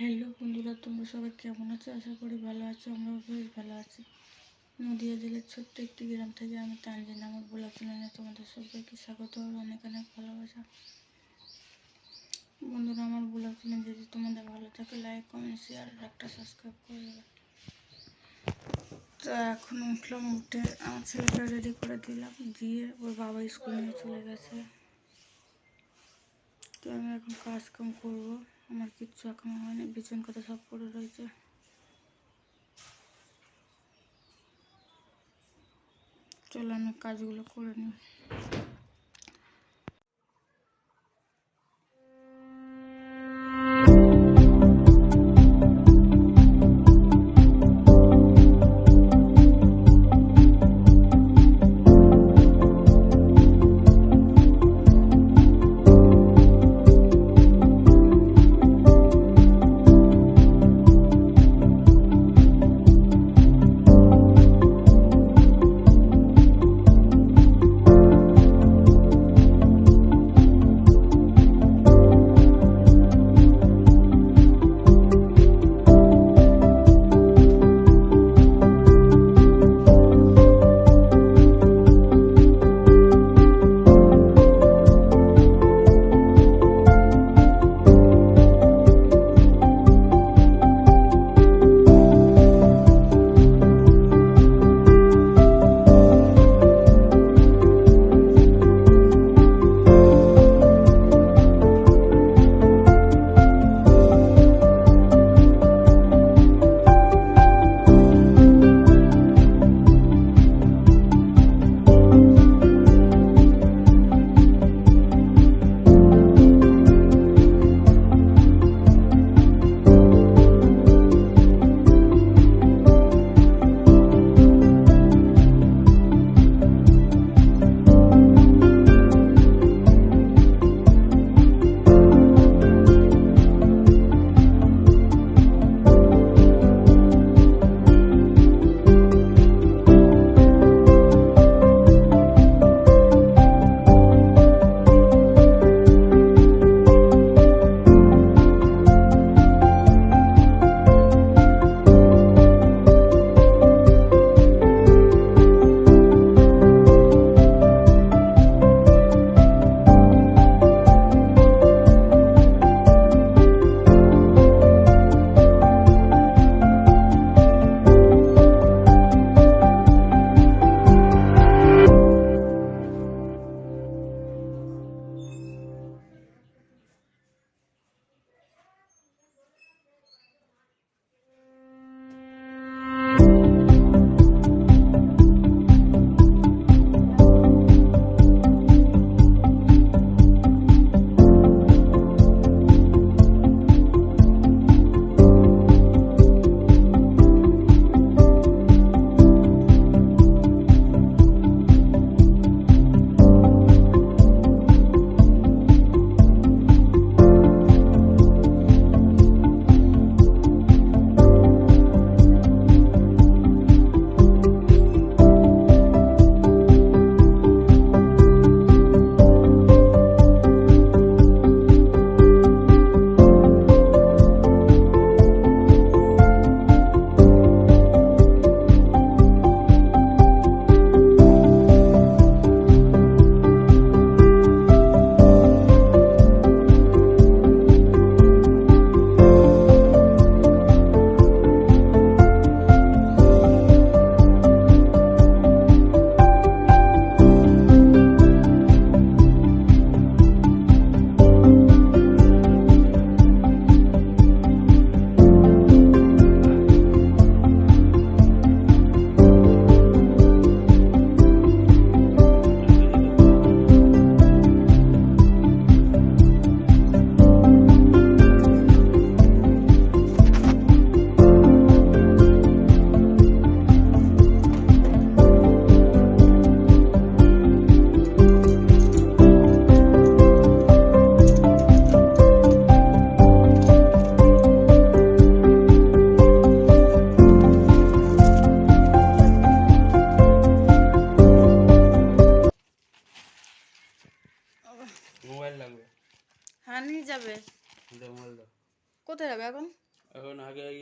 Hello বন্ধুরা, তোমরা সবাই কেমন আছো? আশা করি ভালো আছো, আমরাও বেশ ভালো আছি। নদিয়া জেলার ছোট্ট একটি গ্রাম থেকে আমি তানজিন আমার বলা চ্যানেলে তোমাদের সবাইকে স্বাগত অনেক অনেক ভালোবাসা। বন্ধুরা, আমার ব্লগ চ্যানেল যদি তোমাদের ভালো থাকে লাইক কমেন্ট শেয়ার আর একটা সাবস্ক্রাইব করে দেবে। তো এখন উঠলাম, উঠে আমার ছেলেটা রেডি করে দিলাম দিয়ে ওর বাবা স্কুল নিয়ে চলে গেছে। তো আমি এখন কাজ কাম করব। আমার কিচ্ছু এখন হয়নি বিছন কথা সব পড়ে রয়েছে। চলো আমি কাজগুলো করে নিই।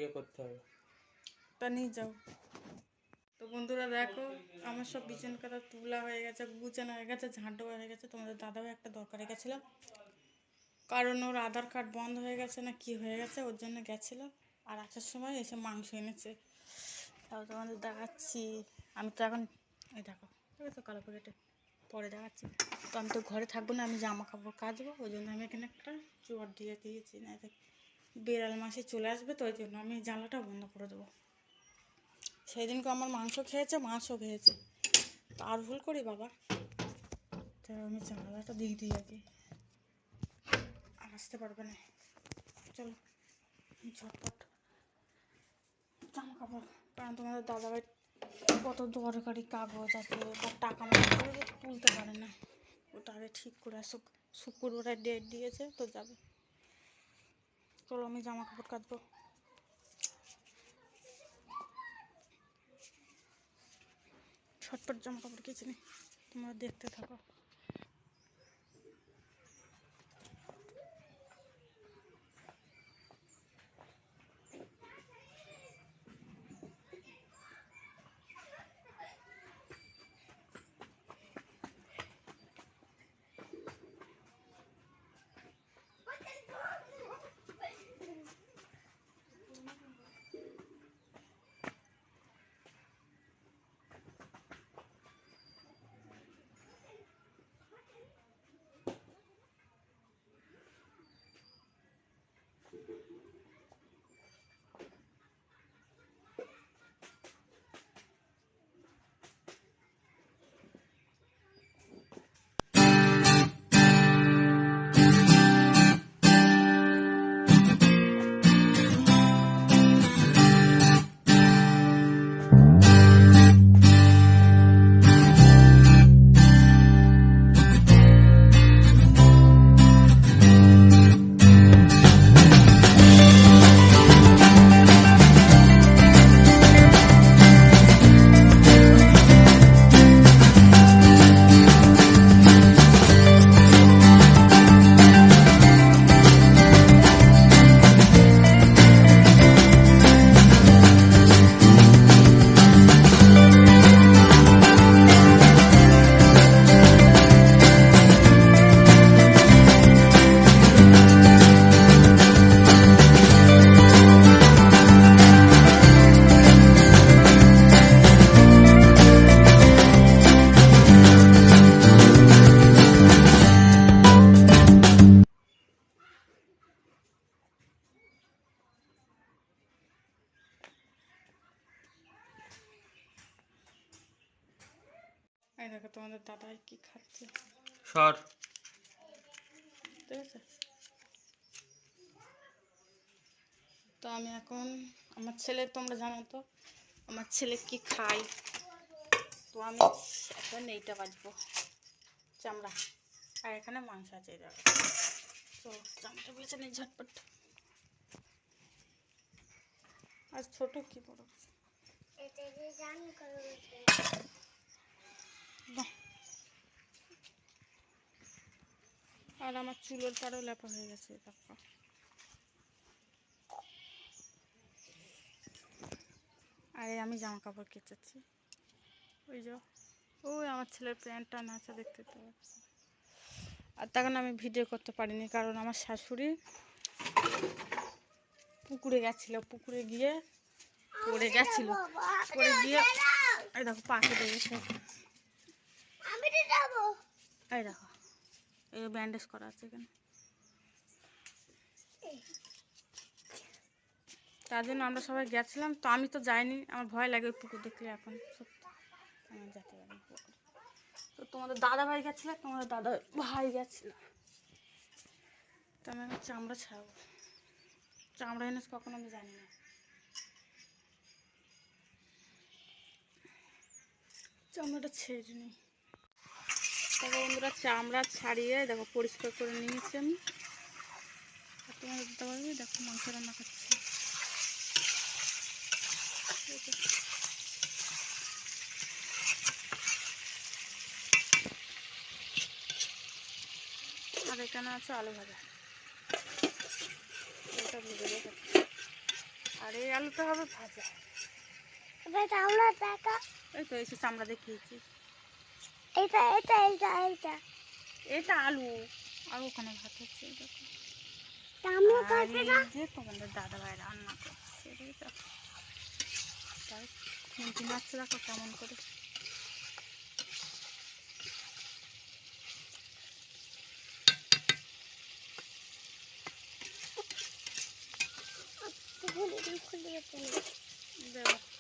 ইয়ে করতে হবে। তা নিয়ে যাও। তো বন্ধুরা দেখো, আমার সব বিছান কাটা তুলা হয়ে গেছে, গুছানো হয়ে গেছে ঝাঁটো হয়ে গেছে। তোমাদের দাদাও একটা দরকারে গেছিল কারণ ওর আধার কার্ড বন্ধ হয়ে গেছে না কি হয়ে গেছে, ওর জন্য গেছিল। আর আসার সময় এসে মাংস এনেছে। তাও তোমাদের দেখাচ্ছি। আমি তো এখন, এই দেখো ঠিক আছে কালো প্যাকেটে পরে দেখাচ্ছি। তো আমি তো ঘরে থাকব না, আমি জামা কাপড় কাচবো, ওই জন্য আমি এখানে একটা চুয়ার দিয়ে দিয়েছি। না বিড়াল মাসে চলে আসবে, তো ওই জন্য আমি জানলাটা বন্ধ করে দেবো। সেই দিনকে আমার মাংস খেয়েছে, মাছও খেয়েছে। আর ভুল করি বাবা? তো আমি জানালাটা দিয়ে দিই কি আর আসতে পারবে না। চলো, ঝটপট। জামা কাপড় কারণ তোমাদের দাদাভাই কত দরকারি কাগজ আছে, বা টাকা মাকা তুলতে পারে না। ওটা আগে ঠিক করে আসুক। শুক্রবারে ডেট দিয়েছে, তো যাবে। চলো আমি জামা কাপড় কাটবো ছটপট জামা কাপড় কেছে নি তোমরা দেখতে থাকো। এই দেখো তোমাদের দাদাই কি খাচ্ছে? সর। ঠিক আছে? তো আমি এখন আমার ছেলে তোমরা জানো তো আমার ছেলে কি খায়? তো আমি এখন এইটা বাজবো চামড়া। আর এখানে মাংস আছে দেখো। তো চামড়া বেছে নেই ঝটপট। আর ছোট কি বড়। আর আমার চুলোর পাড়ও লেপা হয়ে গেছে দেখো আরে, আমি জামা কাপড় কেচেছি। ওই যে, ওই আমার ছেলের প্যান্টটা নাচা দেখতে পাচ্ছি আর তখন আমি ভিডিও করতে পারিনি, কারণ আমার শাশুড়ি পুকুরে গেছিল। পুকুরে গিয়ে পড়ে গেছিল। পড়ে গিয়ে, এই দেখো পাখি দেখেছে এই দেখো, এই ব্যান্ডেজ করা আছে এখানে। তার জন্য আমরা সবাই গেছিলাম, তো আমি তো যাইনি, আমার ভয় লাগে ওই পুকুর দেখলে এখন, সত্যি। আমার যেতে পারি তো তোমাদের দাদা ভাই গেছিল, তোমাদের দাদা ভাই গেছিল। তো আমি চামড়া ছাড়াবো। চামড়া এনেছে কখন আমি জানি না। চামড়াটা ছেড়ে নিই তবে বন্ধুরা চামড়া ছাড়িয়ে দেখো পরিষ্কার করে নিয়েছি আমি। তোমাদের দিতে পারবি দেখো মাংস রান্না যে। আর এখানে আছে আলু ভাজা। এটা ভেজে রেখেছি আর এই আলুটা হবে ভাজা। দেখা। এই তো এসে চামড়া দেখিয়েছি। এটা এটা এটা এটা। এটা আলু। আর ওখানে ভাত হচ্ছে দেখো। আর না যে। তোমাদের দাদা ভাই রান্না করছে দেখো। তাই খুঁটি মারছে দেখো কেমন করে। খুলে খুলে দেখো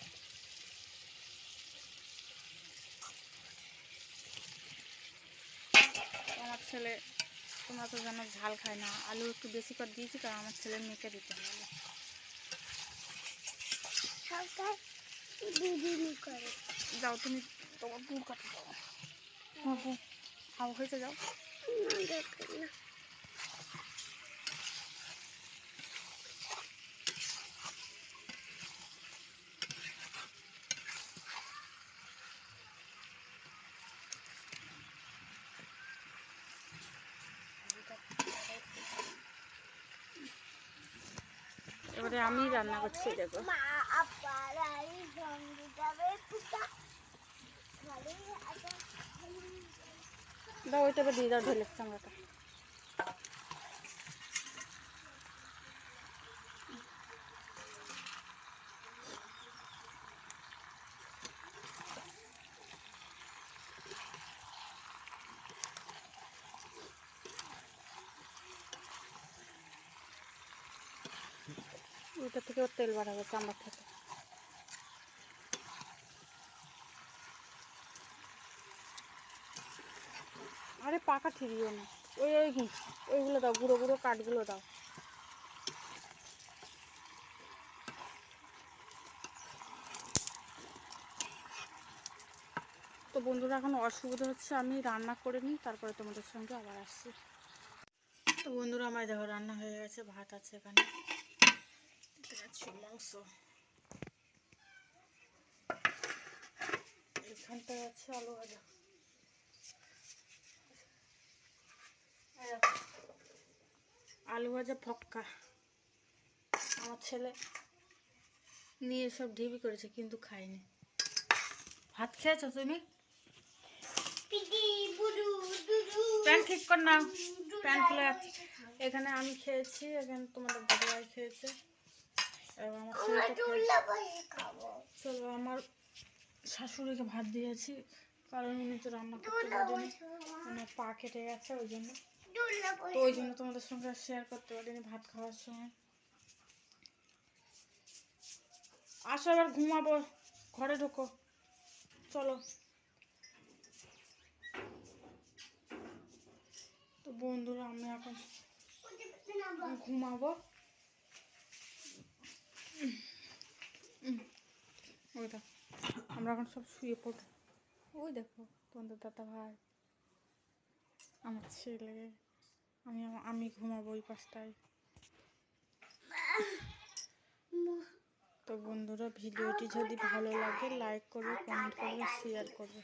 ছেলে তোমরা তো জানো ঝাল খায় না। আলু একটু বেশি করে দিয়েছি কারণ আমার ছেলে মেয়েকে দিতে হবে। যাও তুমি তোমার বুক কাটে দাও হয়েছে যাও। এবারে আমি রান্না করছি দেখো। সঙ্গে দাও ওইটা দিয়ে দাও ঢেলে চামড়াটা ওইটা থেকে ওর তেল বাড়াবে চামড়া থেকে। আরে পাকা ঠিকইও না। ওই ওই ওইগুলো দাও, গুঁড়ো গুঁড়ো কাঠগুলো দাও। তো বন্ধুরা, এখন অসুবিধা হচ্ছে, আমি রান্না করে নিই, তারপরে তোমাদের সঙ্গে আবার আসছি। তো বন্ধুরা, আমার দেখো রান্না হয়ে গেছে, ভাত আছে এখানে। পাচ্ছ মাংস। এখানটায় আছে আলু ভাজা। আলু ভাজা ফক্কা। আমার ছেলে নিয়ে সব ঢিবি করেছে কিন্তু খায়নি। ভাত খেয়েছো তুমি? পিটি বুড়ু দুদু প্যান ঠিক কর না। প্যান খুলে এখানে আমি খেয়েছি এখানে তোমাদের দাদাভাই খেয়েছে। চলো আমার শাশুড়িকে ভাত দিয়েছি কারণ উনি তো রান্না করতে পারেনি বসে পা কেটে গেছে ওই জন্য। তো ওই জন্য তোমাদের সঙ্গে শেয়ার করতে পারিনি ভাত খাওয়ার সময়। আসো এবার ঘুমাবো। ঘরে ঢোকো। চলো। তো বন্ধুরা আমি এখন ঘুমাবো। ওই দেখো, আমরা এখন সব শুয়ে পড়ব ওই দেখো তোমাদের দাদা ভাই, আমার ছেলে, আমি আমি ঘুমাবো ওই পাঁচটায়। তো বন্ধুরা, ভিডিওটি যদি ভালো লাগে লাইক করবে কমেন্ট করবে শেয়ার করবে।